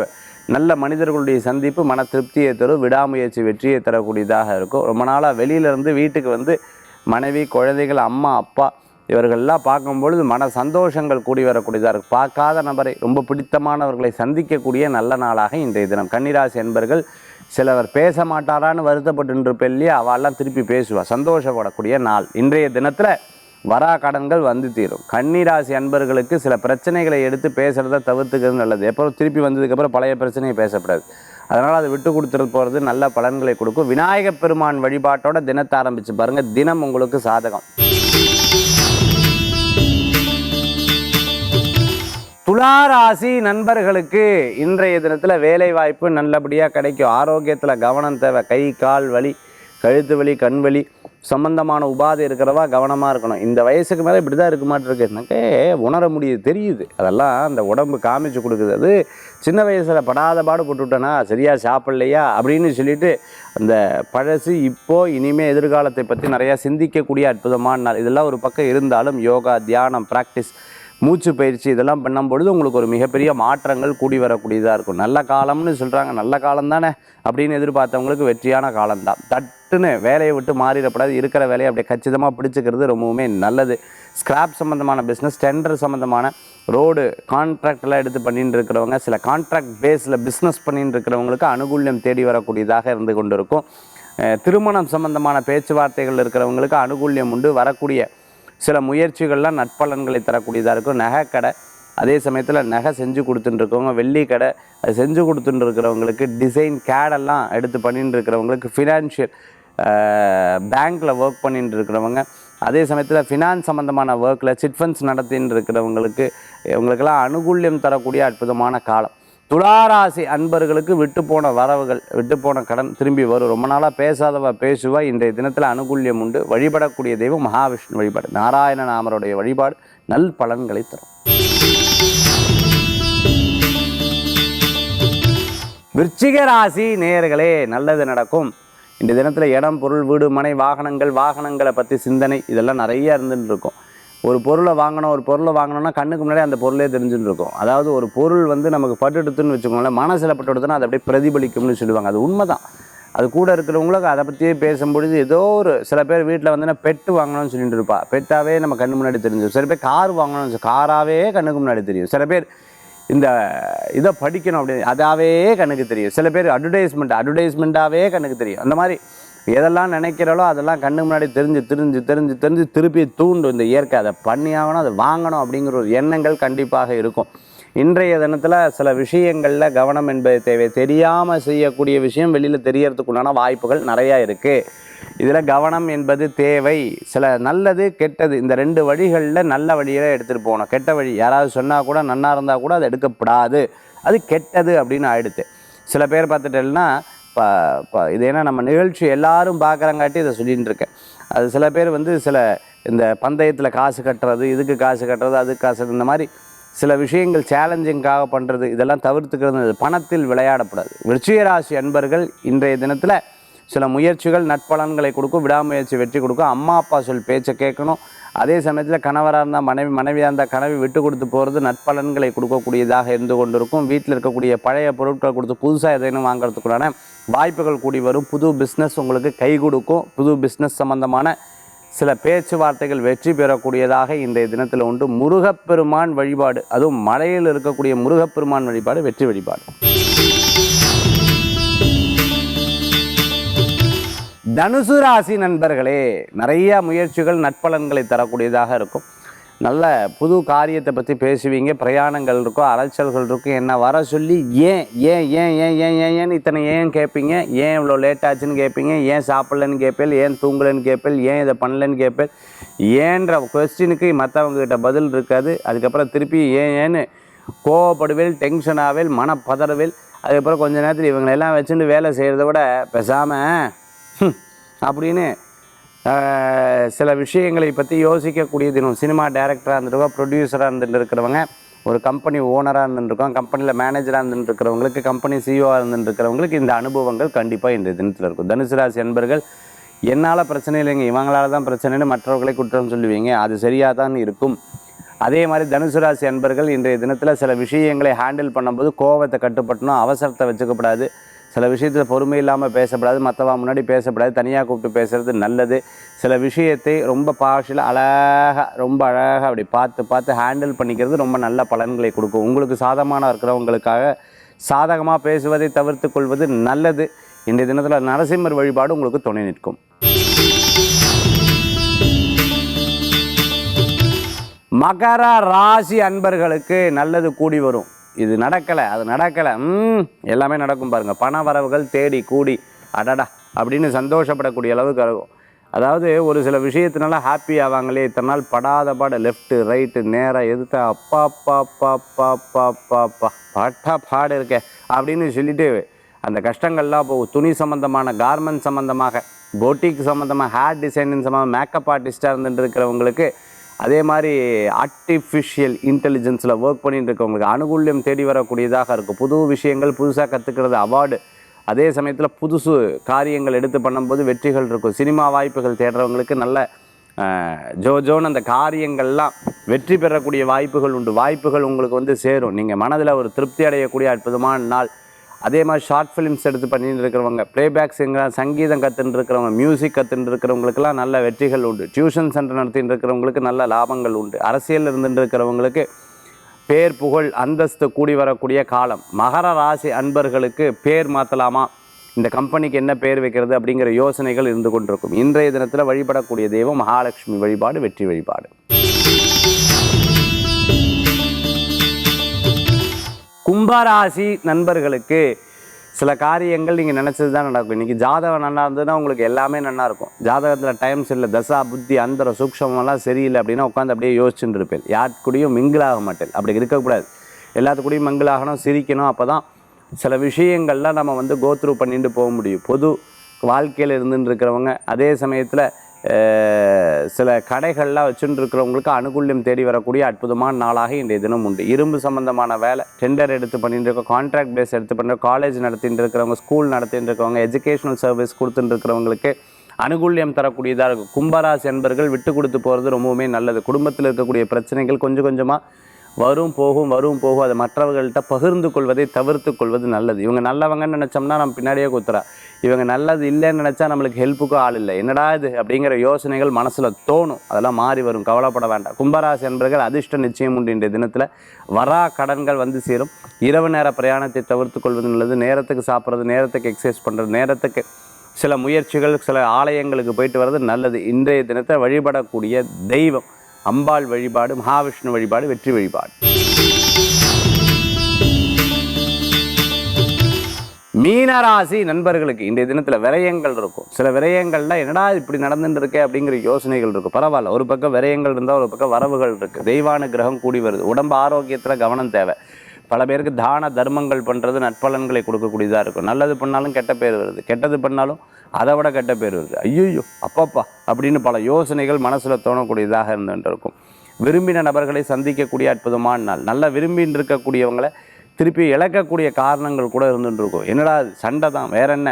நல்ல மனிதர்களுடைய சந்திப்பு மன திருப்தியை தரும் விடாமுயற்சி வெற்றியை தரக்கூடியதாக இருக்கும். ரொம்ப நாளாக வெளியிலேருந்து வீட்டுக்கு வந்து மனைவி குழந்தைகள் அம்மா அப்பா இவர்கள்லாம் பார்க்கும்பொழுது மன சந்தோஷங்கள் கூடி வரக்கூடியதாக இருக்கும். பார்க்காத நபரை ரொம்ப பிடித்தமானவர்களை சந்திக்கக்கூடிய நல்ல நாளாக இன்றைய தினம். கன்னிராசி என்பர்கள் சிலவர் பேச மாட்டாரான்னு வருத்தப்பட்டு இருப்பேன் அவெல்லாம் திருப்பி பேசுவாள் சந்தோஷப்படக்கூடிய நாள். இன்றைய தினத்தில் வரா கடன்கள் வந்து தீரும். கன்னிராசி அன்பர்களுக்கு சில பிரச்சனைகளை எடுத்து பேசுகிறத தவிர்த்துக்கிறது நல்லது. எப்போ திருப்பி வந்ததுக்கப்புறம் பழைய பிரச்சனையை பேசப்படாது. அதனால் அதை விட்டு கொடுத்துட்டு போகிறது நல்ல பலன்களை கொடுக்கும். விநாயகப் பெருமான் வழிபாட்டோட தினத்தை ஆரம்பித்து பாருங்கள் தினம் உங்களுக்கு சாதகம். துலா ராசி நண்பர்களுக்கு இன்றைய தினத்தில் வேலைவாய்ப்பு நல்லபடியாக கிடைக்கும். ஆரோக்கியத்தில் கவனம் தேவை. கை கால் வலி கழுத்து வலி கண் வலி சம்பந்தமான உபாதை இருக்கிறவா கவனமாக இருக்கணும். இந்த வயசுக்கு மேலே இப்படி தான் இருக்க மாட்டிருக்குனாக்கே உணர முடியுது தெரியுது. அதெல்லாம் அந்த உடம்பு காமிச்சு கொடுக்குது. அது சின்ன வயசில் படாத பாடு போட்டுவிட்டேனா சரியாக சாப்பிட்லையா அப்படின்னு சொல்லிட்டு அந்த பழசு இப்போ இனிமேல் எதிர்காலத்தை பற்றி நிறையா சிந்திக்கக்கூடிய அற்புதமான நாள். இதெல்லாம் ஒரு பக்கம் இருந்தாலும் யோகா தியானம் ப்ராக்டிஸ் மூச்சு பயிற்சி இதெல்லாம் பண்ணும்பொழுது உங்களுக்கு ஒரு மிகப்பெரிய மாற்றங்கள் கூடி வரக்கூடியதாக இருக்கும். நல்ல காலம்னு சொல்கிறாங்க நல்ல காலம் தானே அப்படின்னு எதிர்பார்த்தவங்களுக்கு வெற்றியான காலம்தான். தட்டுன்னு வேலையை விட்டு மாறிடக்கூடாது. இருக்கிற வேலையை அப்படியே கச்சிதமாக பிடிச்சிக்கிறது ரொம்பவுமே நல்லது. ஸ்கிராப் சம்மந்தமான பிஸ்னஸ் டெண்டர் சம்மந்தமான ரோடு கான்ட்ராக்ட்லாம் எடுத்து பண்ணிட்டு இருக்கிறவங்க சில கான்ட்ராக்ட் பேஸில் பிஸ்னஸ் பண்ணிட்டு இருக்கிறவங்களுக்கு அனுகூல்யம் தேடி வரக்கூடியதாக இருந்து கொண்டு இருக்கும் திருமணம் சம்பந்தமான பேச்சுவார்த்தைகள் இருக்கிறவங்களுக்கு அனுகூல்யம் உண்டு. வரக்கூடிய சில முயற்சிகள்லாம் நட்பலன்களை தரக்கூடியதாக இருக்கும். நகை கடை அதே சமயத்தில் நகை செஞ்சு கொடுத்துட்டுருக்கவங்க வெள்ளி கடை அது செஞ்சு கொடுத்துட்டு இருக்கிறவங்களுக்கு டிசைன் கேடெல்லாம் எடுத்து பண்ணிட்டு இருக்கிறவங்களுக்கு ஃபினான்ஷியல் பேங்க்கில் ஒர்க் பண்ணிட்டு இருக்கிறவங்க அதே சமயத்தில் ஃபினான்ஸ் சம்மந்தமான ஒர்க்கில் சிட் ஃபண்ட்ஸ் நடத்தின்னு இருக்கிறவங்களுக்கு இவங்களுக்கெல்லாம் அனுகூல்யம் தரக்கூடிய அற்புதமான காலம். துளாராசி அன்பர்களுக்கு விட்டு போன வரவுகள் விட்டு போன கடன் திரும்பி வரும். ரொம்ப நாளாக பேசாதவ பேசுவா. இன்றைய தினத்தில் அனுகூல்யம் உண்டு. வழிபடக்கூடிய தெய்வம் மகாவிஷ்ணு வழிபாடு. நாராயண நாமருடைய வழிபாடு நல் பலன்களை தரும். விருச்சிக ராசி நேயர்களே நல்லது நடக்கும். இந்த தினத்தில் இடம் பொருள் வீடு மனை வாகனங்கள் வாகனங்களை பற்றி சிந்தனை இதெல்லாம் நிறைய இருந்துட்டு இருக்கும். ஒரு பொருளை வாங்கணும் ஒரு பொருளை வாங்கணும்னா கண்ணுக்கு முன்னாடி அந்த பொருளே தெரிஞ்சுட்டு இருக்கும் அதாவது ஒரு பொருள் வந்து நமக்கு பட்டுடுத்துன்னு வச்சுக்கோங்களேன் மனசில் பட்டுடுத்துனா அது அப்படியே பிரதிபலிக்கும்னு சொல்லுவாங்க. அது உண்மைதான். அது கூட இருக்கிறவங்களுக்கு அதை பற்றியே பேசும்பொழுது ஏதோ ஒரு சில பேர் வீட்டில் வந்து பெட்டு வாங்கணும்னு சொல்லிட்டு இருப்பா பெட்டாகவே நம்ம கண்ணு முன்னாடி தெரிஞ்சிடும். சில பேர் கார் வாங்கணும்னு சொல்லி காராவே கண்ணுக்கு முன்னாடி தெரியும். சில பேர் இந்த இதை படிக்கணும் அப்படின்னு அதாவே கண்ணுக்கு தெரியும். சில பேர் அட்வர்டைஸ்மெண்ட் அட்வர்டைஸ்மெண்ட்டாகவே கண்ணுக்கு தெரியும். அந்த மாதிரி எதெல்லாம் நினைக்கிறாளோ அதெல்லாம் கண்ணு முன்னாடி தெரிஞ்சு தெரிஞ்சு தெரிஞ்சு தெரிஞ்சு திருப்பி தூண்டும் இந்த இயற்கை. அதை பண்ணி ஆகணும் அதை வாங்கணும் அப்படிங்கிற ஒரு எண்ணங்கள் கண்டிப்பாக இருக்கும். இன்றைய தினத்தில் சில விஷயங்களில் கவனம் என்பது தேவை. தெரியாமல் செய்யக்கூடிய விஷயம் வெளியில் தெரியறதுக்குண்டான வாய்ப்புகள் நிறையா இருக்குது இதில் கவனம் என்பது தேவை. சில நல்லது கெட்டது இந்த ரெண்டு வழிகளில் நல்ல வழியில் எடுத்துகிட்டு போகணும். கெட்ட வழி யாராவது சொன்னால் கூட நன்னா இருந்தால் கூட அது எடுக்கப்படாது. அது கெட்டது அப்படின்னு ஆயிடுத்து சில பேர் பார்த்துட்டேன்னா இது ஏன்னா நம்ம நிகழ்ச்சி எல்லாரும் பார்க்குறங்காட்டி இதை சொல்லிகிட்டு இருக்கேன் அது சில பேர் வந்து சில இந்த பந்தயத்தில் காசு கட்டுறது இதுக்கு காசு கட்டுறது அதுக்கு காசு இந்த மாதிரி சில விஷயங்கள் சேலஞ்சிங்காக பண்ணுறது இதெல்லாம் தவிர்த்துக்கிறது பணத்தில் விளையாடப்படாது. விருச்சிகராசி அன்பர்கள் இன்றைய தினத்தில் சில முயற்சிகள் நட்பலன்களை கொடுக்கும் விடாமுயற்சி வெற்றி கொடுக்கும். அம்மா அப்பா சொல் பேச்சை கேட்கணும். அதே சமயத்தில் கணவராக இருந்தால் மனைவி மனைவியாக இருந்தால் கனவி விட்டு கொடுத்து போகிறது நட்பலன்களை கொடுக்கக்கூடியதாக இருந்து கொண்டிருக்கும். வீட்டில் இருக்கக்கூடிய பழைய பொருட்களை கொடுத்து புதுசாக எதையும் வாங்குறதுக்குள்ளான வாய்ப்புகள் கூடி வரும். புது பிஸ்னஸ் உங்களுக்கு கை கொடுக்கும். புது பிஸ்னஸ் சம்பந்தமான சில பேச்சுவார்த்தைகள் வெற்றி பெறக்கூடியதாக இன்றைய தினத்தில் உண்டு. முருகப்பெருமான் வழிபாடு அதுவும் மலையில் இருக்கக்கூடிய முருகப்பெருமான் வழிபாடு வெற்றி வழிபாடு. தனுசு ராசி நண்பர்களே நிறைய முயற்சிகள் நட்பலன்களை தரக்கூடியதாக இருக்கும். நல்ல புது காரியத்தை பற்றி பேசுவீங்க பிரயாணங்கள் இருக்கும் அலைச்சல்கள் இருக்கும் என்ன வர சொல்லி ஏன் ஏன் ஏன் ஏன் ஏன் ஏன் ஏன் இத்தனை ஏன் கேட்பீங்க ஏன் இவ்வளோ லேட் ஆச்சுன்னு கேட்பீங்க ஏன் சாப்பிட்லன்னு கேட்பேன் ஏன் தூங்கலைன்னு கேட்பேன் ஏன் இதை பண்ணலன்னு கேட்பேன் ஏன்ற கொஸ்டினுக்கு மற்றவங்ககிட்ட பதில் இருக்காது. அதுக்கப்புறம் திருப்பி ஏன் ஏன்னு கோவப்படுவேல் டென்ஷன் ஆவேல் மனப்பதறவேல். அதுக்கப்புறம் கொஞ்ச நேரத்தில் இவங்களெல்லாம் வச்சுட்டு வேலை செய்கிறத விட பேசாமல் அப்படின்னு சில விஷயங்களை பற்றி யோசிக்கக்கூடிய தினம் சினிமா டைரக்டராக இருந்துருக்கோம் ப்ரொடியூசராக இருந்துட்டு இருக்கிறவங்க ஒரு கம்பெனி ஓனராக இருந்துருக்கோம் கம்பெனியில் மேனேஜராக இருந்துட்டு இருக்கிறவங்களுக்கு கம்பெனி சிஇஓவாக இருந்துட்டு இருக்கிறவங்களுக்கு இந்த அனுபவங்கள் கண்டிப்பாக இந்த தினத்தில் இருக்கும். தனுசு ராசி அன்பர்கள் என்னால் பிரச்சனை இல்லைங்க இவங்களால தான் பிரச்சனைன்னு மற்றவர்களை குற்றம் சொல்லுவீங்க அது சரியாக தான் இருக்கும். அதே மாதிரி தனுசு ராசி அன்பர்கள் இன்றைய தினத்தில் சில விஷயங்களை ஹேண்டில் பண்ணும்போது கோவத்தை கட்டுப்பட்டணும் அவசரத்தை வச்சுக்கப்படாது சில விஷயத்தில் பொறுமை இல்லாமல் பேசப்படாது மற்றவா முன்னாடி பேசப்படாது தனியாக கூப்பிட்டு பேசுறது நல்லது. சில விஷயத்தை ரொம்ப பாஷில் அழகாக ரொம்ப அழகாக அப்படி பார்த்து பார்த்து ஹேண்டில் பண்ணிக்கிறது ரொம்ப நல்ல பலன்களை கொடுக்கும். உங்களுக்கு சாதகமான இருக்கிறவங்களுக்காக சாதகமாக பேசுவதை தவிர்த்து கொள்வது நல்லது. இன்றைய தினத்தில் நரசிம்மர் வழிபாடு உங்களுக்கு துணை நிற்கும். மகர ராசி அன்பர்களுக்கு நல்லது கூடி வரும். இது நடக்கலை அது நடக்கலை. ம் எல்லாமே நடக்கும் பாருங்கள் பண வரவுகள் தேடி கூடி அடடா அப்படின்னு சந்தோஷப்படக்கூடிய அளவுக்கு இருக்கும். அதாவது ஒரு சில விஷயத்தினால ஹாப்பி ஆவாங்களே இத்தனை நாள் படாத பாட லெஃப்ட்டு ரைட்டு நேராக எதுத்தா அப்பா அப்பா அப்பா அப்பா அப்பா அப்பா அப்பா பாட்டா பாடு இருக்க அப்படின்னு சொல்லிட்டு அந்த கஷ்டங்கள்லாம் போகும். துணி சம்மந்தமான கார்மெண்ட் சம்மந்தமாக போட்டிக் சம்மந்தமாக ஹேர் டிசைனிங் சம்மந்தமாக மேக்கப் ஆர்டிஸ்ட்டாக இருந்துட்டு இருக்கிறவங்களுக்கு அதே மாதிரி ஆர்டிஃபிஷியல் இன்டெலிஜென்ஸில் ஒர்க் பண்ணிட்டு இருக்கவங்களுக்கு அனுகூல்யம் தேடி வரக்கூடியதாக இருக்கும். புது விஷயங்கள் புதுசாக கற்றுக்கிறது அவார்டு அதே சமயத்தில் புதுசு காரியங்கள் எடுத்து பண்ணும்போது வெற்றிகள் இருக்கும். சினிமா வாய்ப்புகள் தேடுறவங்களுக்கு நல்ல ஜோ ஜோன்னு அந்த காரியங்கள்லாம் வெற்றி பெறக்கூடிய வாய்ப்புகள் உண்டு. வாய்ப்புகள் உங்களுக்கு வந்து சேரும். நீங்கள் மனதில் ஒரு திருப்தி அடையக்கூடிய அற்புதமான நாள். அதே மாதிரி ஷார்ட் ஃபிலிம்ஸ் எடுத்து பண்ணிட்டு இருக்கிறவங்க ப்ளேபேக் சிங்கர் சங்கீதம் கற்றுட்டு இருக்கிறவங்க மியூசிக் கற்றுட்டு இருக்கிறவங்களுக்குலாம் நல்ல வெற்றிகள் உண்டு. டியூஷன் சென்டர் நடத்திட்டு இருக்கிறவங்களுக்கு நல்ல லாபங்கள் உண்டு. அரசியல் இருந்துட்டு இருக்கிறவங்களுக்கு பேர் புகழ் அந்தஸ்து கூடி வரக்கூடிய காலம். மகர ராசி அன்பர்களுக்கு பேர் மாற்றலாமா இந்த கம்பெனிக்கு என்ன பேர் வைக்கிறது அப்படிங்கிற யோசனைகள் இருந்து கொண்டிருக்கும். இன்றைய தினத்தில் வழிபடக்கூடிய தெய்வம் மகாலட்சுமி வழிபாடு வெற்றி வழிபாடு. கும்பராசி நண்பர்களுக்கு சில காரியங்கள் நீங்கள் நினச்சது தான் நடக்கும். இன்றைக்கி ஜாதகம் நல்லா இருந்ததுன்னா உங்களுக்கு எல்லாமே நல்லா இருக்கும். ஜாதகத்தில் டைம்ஸ் இல்லை தசா புத்தி அந்தர சூக்ஷமெல்லாம் சரியில்லை அப்படின்னா உட்காந்து அப்படியே யோசிச்சுட்டு இருப்பேன். யார் மிங்கிளாக ஆக மாட்டேன். அப்படி இருக்கக்கூடாது. எல்லாத்து கூடயும் ஆகணும் சிரிக்கணும். அப்போ தான் சில விஷயங்கள்லாம் நம்ம வந்து கோத்ரூ பண்ணிட்டு போக முடியும். பொது வாழ்க்கையில் இருந்துட்டு இருக்கிறவங்க அதே சமயத்தில் சில கடைகள்லாம் வச்சுட்டு இருக்கிறவங்களுக்கு அனுகூல்யம் தேடி வரக்கூடிய அற்புதமான நாளாக இன்றைய தினம் உண்டு. இரும்பு சம்பந்தமான வேலை டெண்டர் எடுத்து பண்ணிட்டு இருக்கோம் கான்ட்ராக்ட் பேஸ் எடுத்து பண்ணுற காலேஜ் நடத்திட்டு இருக்கிறவங்க ஸ்கூல் நடத்திட்டு இருக்கிறவங்க எஜுகேஷனல் சர்வீஸ் கொடுத்துட்டு இருக்கிறவங்களுக்கு அனுகூல்யம் தரக்கூடியதாக இருக்கும். கும்பராசி என்பர்கள் விட்டு கொடுத்து போகிறது ரொம்பவுமே நல்லது. குடும்பத்தில் இருக்கக்கூடிய பிரச்சனைகள் கொஞ்சம் கொஞ்சமாக வரும் போகும் வரும் போகும். அதை மற்றவர்கள்ட்ட பகிர்ந்து கொள்வதை தவிர்த்து கொள்வது நல்லது. இவங்க நல்லவங்கன்னு நினச்சோம்னா நம்ம பின்னாடியே குத்துறா. இவங்க நல்லது இல்லைன்னு நினச்சா நம்மளுக்கு ஹெல்ப்புக்கும் ஆள் இல்லை. என்னடா இது? அப்படிங்கிற யோசனைகள் மனசில் தோணும். அதெல்லாம் மாறி வரும். கவலைப்பட வேண்டாம். கும்பராசி என்பர்கள் அதிர்ஷ்ட நிச்சயம் உண்டு இன்றைய தினத்தில் வரா கடன்கள் வந்து சேரும். இரவு நேர பிரயாணத்தை தவிர்த்து கொள்வது நல்லது. நேரத்துக்கு சாப்பிட்றது நேரத்துக்கு எக்ஸசைஸ் பண்ணுறது நேரத்துக்கு சில முயற்சிகள் சில ஆலயங்களுக்கு போயிட்டு வர்றது நல்லது. இன்றைய தினத்தை வழிபடக்கூடிய தெய்வம். அம்பாள் வழிபாடு மகாவிஷ்ணு வழிபாடு வெற்றி வழிபாடு. மீனராசி நண்பர்களுக்கு இன்றைய தினத்தில் விரயங்கள் இருக்கும். சில விரயங்கள்ல என்னடா இப்படி நடந்துட்டு இருக்கே அப்படிங்கிற யோசனைகள் இருக்கும். பரவாயில்ல ஒரு பக்கம் விரயங்கள் இருந்தால் ஒரு பக்கம் வரவுகள் இருக்குது தெய்வான கிரகம் கூடி வருது. உடம்பு ஆரோக்கியத்தில் கவனம் தேவை. பல பேருக்கு தான தர்மங்கள் பண்ணுறது நற்பலன்களை கொடுக்கக்கூடியதாக இருக்கும். நல்லது பண்ணாலும் கெட்ட பேர் வருது. கெட்டது பண்ணாலும் அதை விட கெட்ட பேர் வருது. ஐயோ அப்பப்பா அப்படின்னு பல யோசனைகள் மனசில் தோணக்கூடியதாக இருந்துட்டு விரும்பின நபர்களை சந்திக்கக்கூடிய அற்புதமான நாள். நல்லா விரும்பின்னு இருக்கக்கூடியவங்களை திருப்பி இழக்கக்கூடிய காரணங்கள் கூட இருந்துட்டு இருக்கும் என்னடா சண்டை தான். வேற என்ன?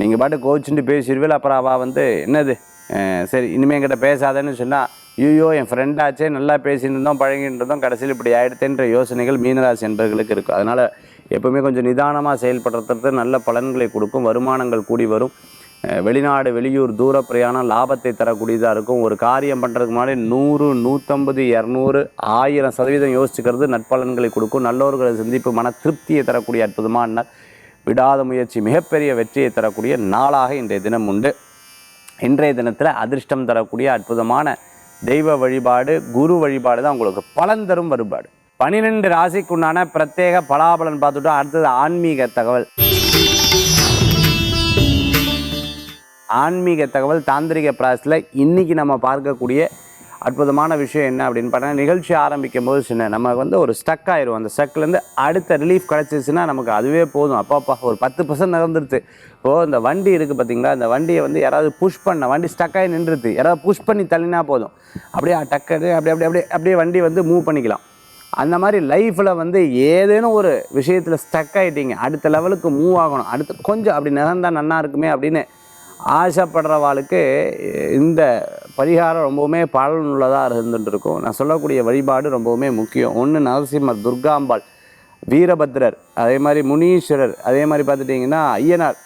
நீங்கள் பாட்டு கோச்சுட்டு பேசிடுவேல். அப்புறம் அவள் வந்து என்னது? சரி இனிமேல் என்கிட்ட பேசாதேன்னு சொன்னால் ஐயோ என் ஃப்ரெண்டாச்சே நல்லா பேசிட்டு இருந்தோம் பழகிட்டு இருந்தோம் கடைசியில் இப்படி ஆயிடுத்தேன்ற யோசனைகள் மீனராசி என்பர்களுக்கு இருக்கும். அதனால் எப்பவுமே கொஞ்சம் நிதானமாக செயல்படுறது நல்ல பலன்களை கொடுக்கும் வருமானங்கள் கூடி வரும். வெளிநாடு வெளியூர் தூர பிரயாணம் லாபத்தை தரக்கூடியதாக இருக்கும். ஒரு காரியம் பண்ணுறதுக்கு முன்னாடி நூறு நூற்றம்பது இரநூறு ஆயிரம் சதவீதம் யோசிச்சுக்கிறது நற்பலன்களை கொடுக்கும். நல்லோர்களை சந்திப்பு மன திருப்தியை தரக்கூடிய அற்புதமான விடாத முயற்சி மிகப்பெரிய வெற்றியை தரக்கூடிய நாளாக இன்றைய தினம் உண்டு. இன்றைய தினத்தில் அதிர்ஷ்டம் தரக்கூடிய அற்புதமான தெய்வ வழிபாடு குரு வழிபாடு தான் உங்களுக்கு பலன் தரும் வழிபாடு. பனிரெண்டு ராசிக்குண்டான பிரத்யேக பலாபலன் பார்த்துட்டோம் அடுத்தது ஆன்மீக தகவல். ஆன்மீக தகவல் தாந்திரிக பிராஸில் இன்றைக்கி நம்ம பார்க்கக்கூடிய அற்புதமான விஷயம் என்ன அப்படின்னு பார்த்தா நிகழ்ச்சி ஆரம்பிக்கும் போது சின்ன நமக்கு வந்து ஒரு ஸ்டக் ஆயிரும். அந்த ஸ்டக்லேருந்து அடுத்த ரிலீஃப் கிடச்சிச்சுன்னா நமக்கு அதுவே போதும். அப்பாப்பா ஒரு பத்து பர்சன்ட் நடந்துருது ஓ இந்த வண்டி இருக்குது பார்த்தீங்களா? அந்த வண்டியை வந்து யாராவது புஷ் பண்ண வண்டி ஸ்டக் ஆகி நின்றுது யாராவது புஷ் பண்ணி தள்ளினா போதும். அப்படியே டக்கு அப்படி அப்படி அப்படியே அப்படியே வண்டி வந்து மூவ் பண்ணிக்கலாம். அந்த மாதிரி லைஃப்பில் வந்து ஏதேனும் ஒரு விஷயத்தில் ஸ்டக் ஆகிட்டீங்க அடுத்த லெவலுக்கு மூவ் ஆகணும். அடுத்து கொஞ்சம் அப்படி நகர்ந்தால் நல்லா இருக்குமே அப்படின்னு ஆசைப்படுறவாளுக்கு இந்த பரிகாரம் ரொம்பவுமே பலனுள்ளதாக இருந்துட்டு இருக்கும் நான் சொல்லக்கூடிய வழிபாடு ரொம்பவுமே முக்கியம். ஒன்று நரசிம்மர் துர்காம்பாள் வீரபத்ரர் அதே மாதிரி முனீஸ்வரர் அதே மாதிரி பார்த்துட்டிங்கன்னா ஐயனார்.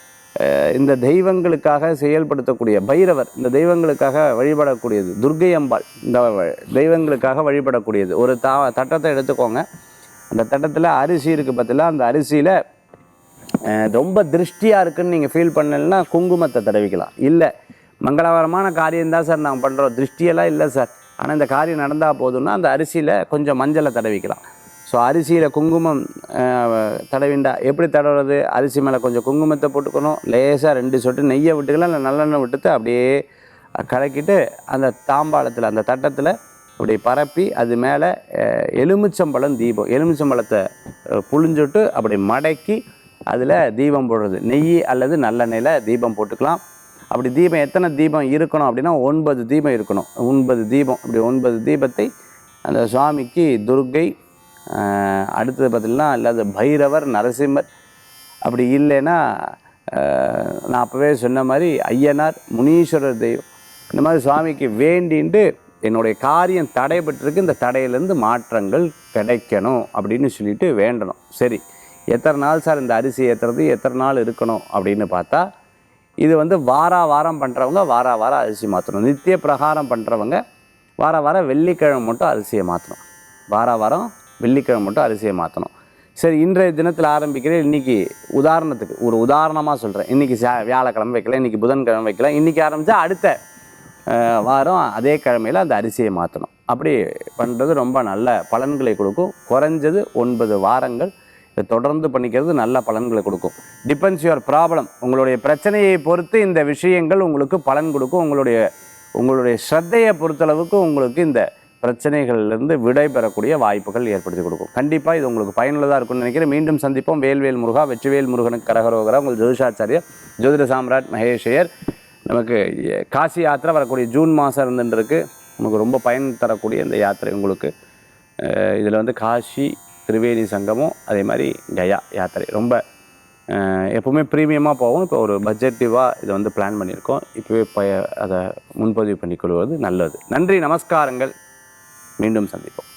இந்த தெய்வங்களுக்காக செயல்படுத்தக்கூடிய பைரவர் இந்த தெய்வங்களுக்காக வழிபடக்கூடியது. துர்க்கை அம்பாள் இந்த தெய்வங்களுக்காக வழிபடக்கூடியது. ஒரு தா தட்டத்தை எடுத்துக்கோங்க. அந்த தட்டத்தில் அரிசி இருக்குது பார்த்தீங்களா அந்த அரிசியில் ரொம்ப திருஷ்டியாக இருக்குன்னு நீங்கள் ஃபீல் பண்ணலைன்னா குங்குமத்தை தடவிக்கலாம். இல்லை மங்களகரமான காரியம் தான் சார் நாங்கள் பண்ணுறோம் திருஷ்டியெல்லாம் இல்லை சார். ஆனால் இந்த காரியம் நடந்தால் போதும்னா அந்த அரிசியில் கொஞ்சம் மஞ்சளை தடவிக்கலாம். ஸோ அரிசியில் குங்குமம் தடவிண்டா எப்படி தடவுறது? அரிசி மேலே கொஞ்சம் குங்குமத்தை போட்டுக்கணும். லேசாக ரெண்டு சொட்டு நெய்யை விட்டுக்கலாம். இல்லை நல்லெண்ணெய் விட்டுட்டு அப்படியே கலக்கிட்டு அந்த தாம்பாளத்தில் அந்த தட்டத்தில் அப்படி பரப்பி அது மேலே எலுமிச்சம்பழம் தீபம் எலுமிச்சம்பழத்தை புழிஞ்சுட்டு அப்படி மடக்கி அதில் தீபம் போடுறது. நெய் அல்லது நல்லெண்ணெயில் தீபம் போட்டுக்கலாம். அப்படி தீபம் எத்தனை தீபம் இருக்கணும் அப்படின்னா ஒன்பது தீபம் இருக்கணும். ஒன்பது தீபம் அப்படி ஒன்பது தீபத்தை அந்த சுவாமிக்கு துர்க்கை அடுத்தது பார்த்திங்கன்னா அல்லது பைரவர் நரசிம்மர் அப்படி இல்லைன்னா நான் அப்போவே சொன்ன மாதிரி ஐயனார் முனீஸ்வரர் தெய்வம். இந்த மாதிரி சுவாமிக்கு வேண்டின்ட்டு என்னுடைய காரியம் தடைபட்டிருக்கு. இந்த தடையிலேருந்து மாற்றங்கள் கிடைக்கணும் அப்படின்னு சொல்லிட்டு வேண்டணும். சரி எத்தனை நாள் சார் இந்த அரிசி ஏற்றுறது எத்தனை நாள் இருக்கணும் அப்படின்னு பார்த்தா இது வந்து வாரா வாரம் பண்ணுறவங்க வாரா வாரம் அரிசி மாற்றணும் நித்திய பிரகாரம் பண்ணுறவங்க வார வாரம் வெள்ளிக்கிழமை மட்டும் அரிசியை மாற்றணும் வார வாரம் வெள்ளிக்கிழமை மட்டும் அரிசியை மாற்றணும் சரி இன்றைய தினத்தில் ஆரம்பிக்கிறேன். இன்றைக்கி உதாரணத்துக்கு ஒரு உதாரணமாக சொல்கிறேன் இன்றைக்கி வியாழக்கிழமை வைக்கலாம் இன்றைக்கி புதன்கிழமை வைக்கலாம் இன்றைக்கி ஆரம்பித்தா அடுத்த வாரம் அதே கிழமையில் அந்த அரிசியை மாற்றணும் அப்படி பண்ணுறது ரொம்ப நல்ல பலன்களை கொடுக்கும். குறைஞ்சது ஒன்பது வாரங்கள் இதை தொடர்ந்து பண்ணிக்கிறது நல்ல பலன்களை கொடுக்கும். டிபெண்ட்ஸ் யுவர் ப்ராப்ளம் உங்களுடைய பிரச்சனையை பொறுத்து இந்த விஷயங்கள் உங்களுக்கு பலன் கொடுக்கும். உங்களுடைய உங்களுடைய ஸ்ரத்தையை பொறுத்தளவுக்கு உங்களுக்கு இந்த பிரச்சனைகள்லேருந்து விடை பெறக்கூடிய வாய்ப்புகள் ஏற்படுத்தி கொடுக்கும். கண்டிப்பாக இது உங்களுக்கு பயனுள்ளதாக இருக்கும்னு நினைக்கிறேன். மீண்டும் சந்திப்போம். வேல்வேல் முருகா வெற்றிவேல் முருகனுக்கு கரகரோகரா. உங்கள் ஜோதிஷாச்சாரியர் ஜோதிட சாம்ராட் மகேஷையர். நமக்கு காசி யாத்திரை வரக்கூடிய ஜூன் மாதம் இருந்துருக்கு நமக்கு ரொம்ப பயன் தரக்கூடிய இந்த யாத்திரை உங்களுக்கு இதில் வந்து காசி திரிவேணி சங்கமும் அதே மாதிரி கயா யாத்திரை. ரொம்ப எப்போவுமே ப்ரீமியமாக போகும் இப்போ ஒரு பட்ஜெட்டிவாக இதை வந்து பிளான் பண்ணியிருக்கோம். இப்போவே பய அதை முன்பதிவு பண்ணிக்கொள்வது நல்லது. நன்றி நமஸ்காரங்கள். மீண்டும் சந்திப்போம்.